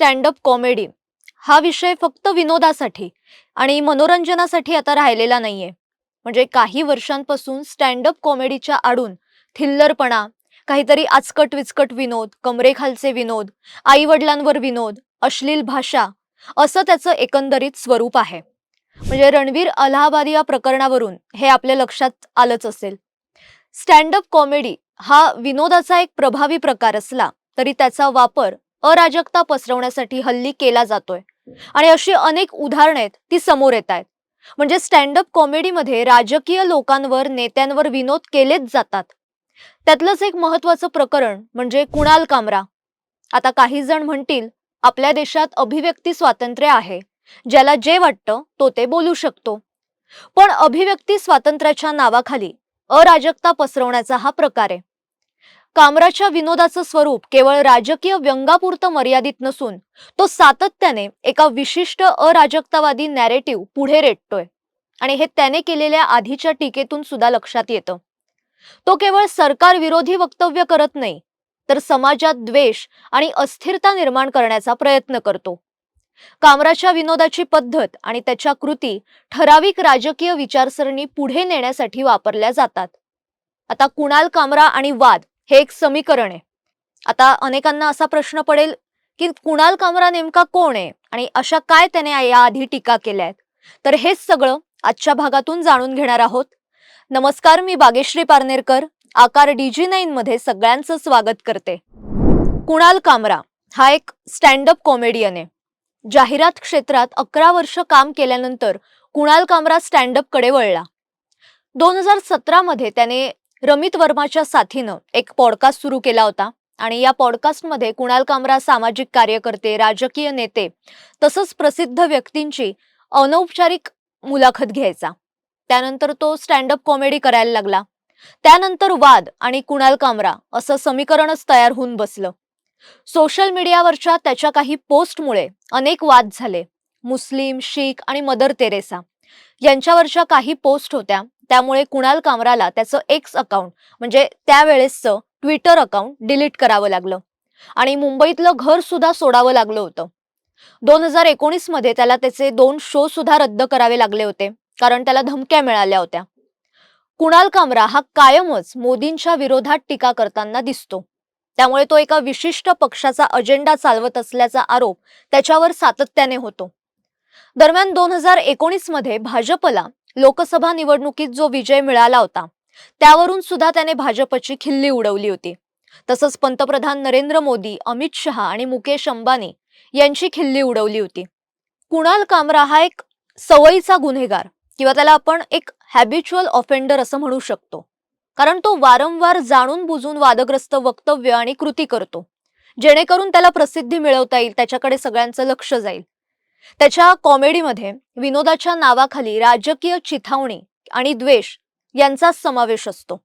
Stand up comedy. हा विषय फक्त विनोदासाठी आणि मनोरंजनासाठी आता राहिलेला नाहीये. म्हणजे काही वर्षांपासून स्टँडअप कॉमेडीच्या आडून थिल्लरपणा काहीतरी आचकट विचकट विनोद कमरेखालचे विनोद आई वडिलांवर विनोद अश्लील भाषा असं त्याचं एकंदरीत स्वरूप आहे. म्हणजे रणवीर अलाहाबाद या प्रकरणावरून हे आपल्या लक्षात आलंच असेल. स्टँडअप कॉमेडी हा विनोदाचा एक प्रभावी प्रकार असला तरी त्याचा वापर अराजकता पसरवण्यासाठी हल्ली केला जातोय. आणि अशी अनेक उदाहरणं आहेत ती समोर येत आहेत. म्हणजे स्टँडअप कॉमेडीमध्ये राजकीय लोकांवर नेत्यांवर विनोद केलेच जातात. त्यातलंच एक महत्वाचं प्रकरण म्हणजे कुणाल कामरा. आता काही जण म्हणतील आपल्या देशात अभिव्यक्ती स्वातंत्र्य आहे. ज्याला जे वाटतं तो ते बोलू शकतो. पण अभिव्यक्ती स्वातंत्र्याच्या नावाखाली अराजकता पसरवण्याचा हा प्रकार आहे. कामराच्या विनोदाचं स्वरूप केवळ राजकीय व्यंगापुरतं मर्यादित नसून तो सातत्याने एका विशिष्ट अराजकतावादी नॅरेटिव्ह पुढे रेटतोय. आणि हे त्याने केलेल्या आधीच्या टीकेतून सुद्धा लक्षात येतं. तो केवळ सरकार विरोधी वक्तव्य करत नाही तर समाजात द्वेष आणि अस्थिरता निर्माण करण्याचा प्रयत्न करतो. कामराच्या विनोदाची पद्धत आणि त्याच्या कृती ठराविक राजकीय विचारसरणी पुढे नेण्यासाठी वापरल्या जातात. आता कुणाल कामरा आणि वाद हे एक समीकरण आहे. आता अनेकांना असा प्रश्न पडेल की कुणाल कामरा नेमका कोण आहे आणि अशा काय त्याने याआधी टीका केल्या आहेत? तर हेच सगळं आजच्या भागातून जाणून घेणार आहोत. नमस्कार मी बागेश्री पारनेरकर आकार डीजी नाईन मध्ये सगळ्यांचं स्वागत करते. कुणाल कामरा हा एक स्टँडअप कॉमेडियन आहे. जाहिरात क्षेत्रात अकरा वर्ष काम केल्यानंतर कुणाल कामरा स्टँडअपकडे वळला. दोन हजार सतरामध्ये त्याने रमित वर्माच्या साथीनं एक पॉडकास्ट सुरू केला होता. आणि या पॉडकास्टमध्ये कुणाल कामरा सामाजिक कार्यकर्ते राजकीय नेते तसंच प्रसिद्ध व्यक्तींची अनौपचारिक मुलाखत घ्यायचा. त्यानंतर तो स्टँडअप कॉमेडी करायला लागला. त्यानंतर वाद आणि कुणाल कामरा असं समीकरणच तयार होऊन बसलं. सोशल मीडियावरच्या त्याच्या काही पोस्टमुळे अनेक वाद झाले. मुस्लिम शीख आणि मदर तेरेसा यांच्यावरच्या काही पोस्ट होत्या. त्यामुळे कुणाल कामराला त्याचं एक्स अकाउंट म्हणजे त्यावेळेसचं ट्विटर अकाउंट डिलीट करावं लागलं. आणि मुंबईतलं घर सुद्धा सोडावं लागलं होतं. दोन हजार एकोणीसमध्ये त्याला त्याचे दोन शो सुद्धा रद्द करावे लागले होते कारण त्याला धमक्या मिळाल्या होत्या. कुणाल कामरा हा कायमच मोदींच्या विरोधात टीका करताना दिसतो. त्यामुळे तो एका विशिष्ट पक्षाचा अजेंडा चालवत असल्याचा आरोप त्याच्यावर सातत्याने होतो. दरम्यान दोन हजार एकोणीसमध्ये भाजपला लोकसभा निवडणुकीत जो विजय मिळाला होता त्यावरून सुद्धा त्याने भाजपची खिल्ली उडवली होती. तसंच पंतप्रधान नरेंद्र मोदी अमित शहा आणि मुकेश अंबानी यांची खिल्ली उडवली होती. कुणाल कामरा हा एक सवयीचा गुन्हेगार किंवा त्याला आपण एक हॅबिच्युअल ऑफेंडर असं म्हणू शकतो. कारण तो वारंवार जाणून बुजून वादग्रस्त वक्तव्य आणि कृती करतो. जेणेकरून त्याला प्रसिद्धी मिळवता येईल त्याच्याकडे सगळ्यांचं लक्ष जाईल. त्याच्या कॉमेडीमध्ये विनोदाच्या नावाखाली राजकीय चिथावणी आणि द्वेष यांचा समावेश असतो.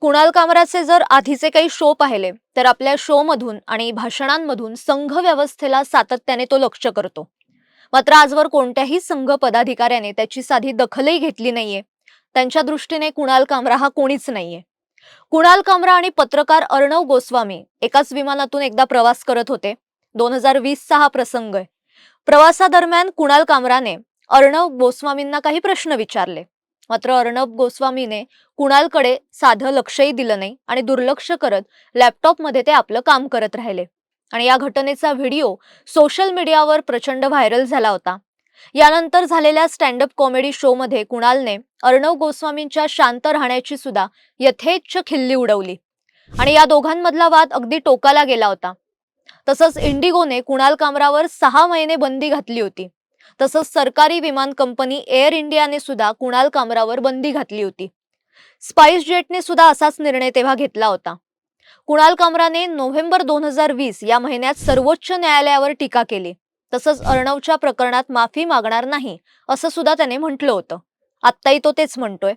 कुणाल कामराचे जर आधीचे काही शो पाहिले तर आपल्या शो मधून आणि भाषणांमधून संघ व्यवस्थेला सातत्याने तो लक्ष करतो. मात्र आजवर कोणत्याही संघ पदाधिकाऱ्याने त्याची साधी दखलही घेतली नाहीये. त्यांच्या दृष्टीने कुणाल कामरा हा कोणीच नाहीये. कुणाल कामरा आणि पत्रकार अर्णव गोस्वामी एकाच विमानातून एकदा प्रवास करत होते. दोन हजार वीसचा हा प्रसंग आहे. प्रवासादरम्यान कुणाल कामराने अर्णव गोस्वामींना काही प्रश्न विचारले. मात्र अर्णब गोस्वामीने कुणालकडे साधं लक्षही दिलं नाही आणि दुर्लक्ष करत लॅपटॉपमध्ये ते आपलं काम करत राहिले. आणि या घटनेचा व्हिडिओ सोशल मीडियावर प्रचंड व्हायरल झाला होता. यानंतर झालेल्या स्टँडअप कॉमेडी शोमध्ये कुणालने अर्णव गोस्वामींच्या शांत राहण्याची सुद्धा यथेच्छ खिल्ली उडवली. आणि या दोघांमधला वाद अगदी टोकाला गेला होता. तसंच इंडिगोने कुणाल कामरावर सहा महिने बंदी घातली होती. तसंच सरकारी विमान कंपनी एअर इंडियाने सुद्धा कुणाल कामरावर बंदी घातली होती. स्पाइस जेटने सुद्धा असाच निर्णय तेव्हा घेतला होता. कुणाल कामराने नोव्हेंबर दोन हजार वीस या महिन्यात सर्वोच्च न्यायालयावर टीका केली. तसंच अर्णवच्या प्रकरणात माफी मागणार नाही असं सुद्धा त्याने म्हटलं होतं. आत्ताही तो तेच म्हणतोय.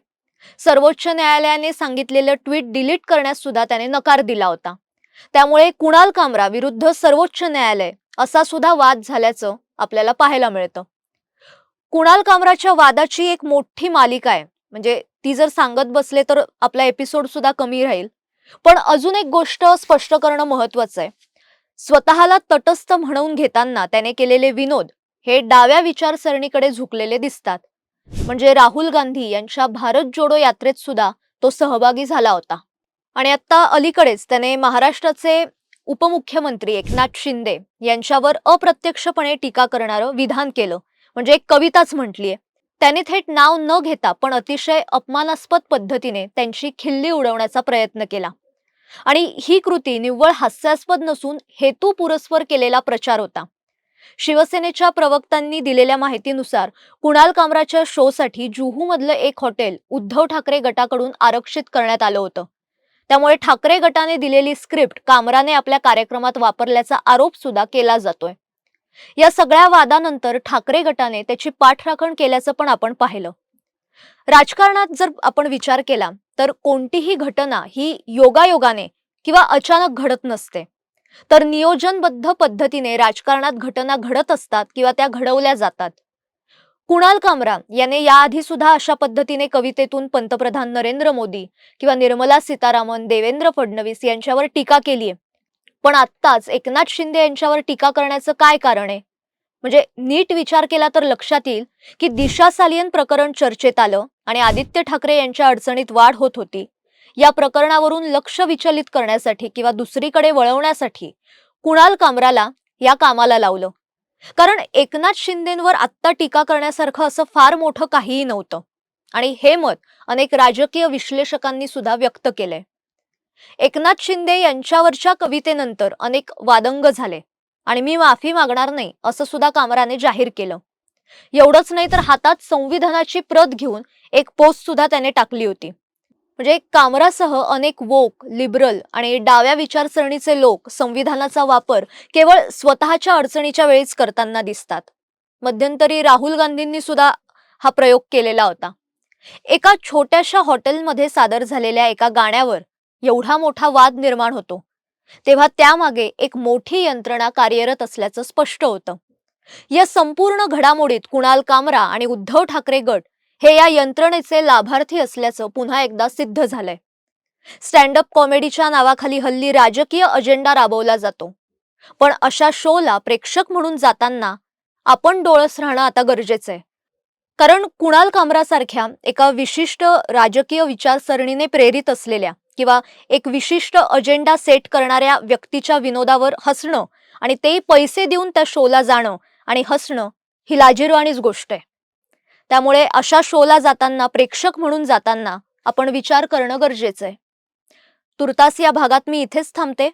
सर्वोच्च न्यायालयाने सांगितलेलं ट्विट डिलीट करण्यास सुद्धा त्याने नकार दिला होता. त्यामुळे कुणाल कामरा विरुद्ध सर्वोच्च न्यायालय असा सुद्धा वाद झाल्याचं आपल्याला पाहायला मिळतं. कुणाल कामराच्या वादाची एक मोठी मालिका आहे. म्हणजे ती जर सांगत बसले तर आपला एपिसोड सुद्धा कमी राहील. पण अजून एक गोष्ट स्पष्ट करणं महत्वाचं आहे. स्वतःला तटस्थ म्हणवून घेताना त्याने केलेले विनोद हे डाव्या विचारसरणीकडे झुकलेले दिसतात. म्हणजे राहुल गांधी यांच्या भारत जोडो यात्रेत सुद्धा तो सहभागी झाला होता. आणि आता अलीकडेच त्याने महाराष्ट्राचे उपमुख्यमंत्री एकनाथ शिंदे यांच्यावर अप्रत्यक्षपणे टीका करणारं विधान केलं. म्हणजे एक कविताच म्हटलीये. त्याने थेट नाव न घेता पण अतिशय अपमानास्पद पद्धतीने त्यांची खिल्ली उडवण्याचा प्रयत्न केला. आणि ही कृती निव्वळ हास्यास्पद नसून हेतू पुरस्पर केलेला प्रचार होता. शिवसेनेच्या प्रवक्त्यांनी दिलेल्या माहितीनुसार कुणाल कामराच्या शोसाठी जुहूमधलं एक हॉटेल उद्धव ठाकरे गटाकडून आरक्षित करण्यात आलं होतं. त्यामुळे ठाकरे गटाने दिलेली स्क्रिप्ट कामराने आपल्या कार्यक्रमात वापरल्याचा आरोप सुद्धा केला जातोय. या सगळ्या वादानंतर ठाकरे गटाने त्याची पाठराखण केल्याचं पण आपण पाहिलं. राजकारणात जर आपण विचार केला तर कोणतीही घटना ही योगायोगाने किंवा अचानक घडत नसते. तर नियोजनबद्ध पद्धतीने राजकारणात घटना घडत असतात किंवा त्या घडवल्या जातात. कुणाल कामरा याने याआधी सुद्धा अशा पद्धतीने कवितेतून पंतप्रधान नरेंद्र मोदी किंवा निर्मला सीतारामन देवेंद्र फडणवीस यांच्यावर टीका केली आहे पण आत्ताच एकनाथ शिंदे यांच्यावर टीका करण्याचं काय कारण आहे? म्हणजे नीट विचार केला तर लक्षात येईल की दिशा सालियन प्रकरण चर्चेत आलं आणि आदित्य ठाकरे यांच्या अडचणीत वाढ होत होती. या प्रकरणावरून लक्ष विचलित करण्यासाठी किंवा दुसरीकडे वळवण्यासाठी कुणाल कामराला या कामाला लावलं? कारण एकनाथ शिंदेंवर आत्ता टीका करण्यासारखं असं फार मोठं काहीही नव्हतं. आणि हे मत अनेक राजकीय विश्लेषकांनी सुद्धा व्यक्त केलंय. एकनाथ शिंदे यांच्यावरच्या कवितेनंतर अनेक वादंग झाले. आणि मी माफी मागणार नाही असं सुद्धा कामराने जाहीर केलं. एवढंच नाही तर हातात संविधानाची प्रत घेऊन एक पोस्ट सुद्धा त्याने टाकली होती. म्हणजे कामरासह अनेक वोक लिबरल आणि डाव्या विचारसरणीचे लोक संविधानाचा वापर केवळ स्वतःच्या अडचणीच्या वेळीच करताना दिसतात. मध्यंतरी राहुल गांधींनी सुद्धा हा प्रयोग केलेला होता. एका छोट्याशा हॉटेलमध्ये सादर झालेल्या एका गाण्यावर एवढा मोठा वाद निर्माण होतो. तेव्हा त्यामागे एक मोठी यंत्रणा कार्यरत असल्याचं स्पष्ट होतं. या संपूर्ण घडामोडीत कुणाल कामरा आणि उद्धव ठाकरे गट हे या यंत्रणेचे लाभार्थी असल्याचं पुन्हा एकदा सिद्ध झालंय. स्टँडअप कॉमेडीच्या नावाखाली हल्ली राजकीय अजेंडा राबवला जातो. पण अशा शोला प्रेक्षक म्हणून जाताना आपण डोळस राहणं आता गरजेचं आहे. कारण कुणाल कामरासारख्या एका विशिष्ट राजकीय विचारसरणीने प्रेरित असलेल्या किंवा एक विशिष्ट अजेंडा सेट करणाऱ्या व्यक्तीच्या विनोदावर हसणं आणि ते पैसे देऊन त्या शोला जाणं आणि हसणं ही लाजिरवाणीच गोष्ट आहे. त्यामुळे अशा शोला जाताना प्रेक्षक म्हणून जाताना आपण विचार करणं गरजेचं आहे. तुर्तास या भागात मी इथेच थांबते.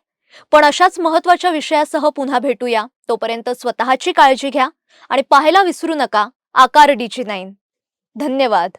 पण अशाच महत्त्वाच्या विषयासह पुन्हा भेटूया. तोपर्यंत स्वतःची काळजी घ्या आणि पाहायला विसरू नका. आकार डीची नाईन. धन्यवाद.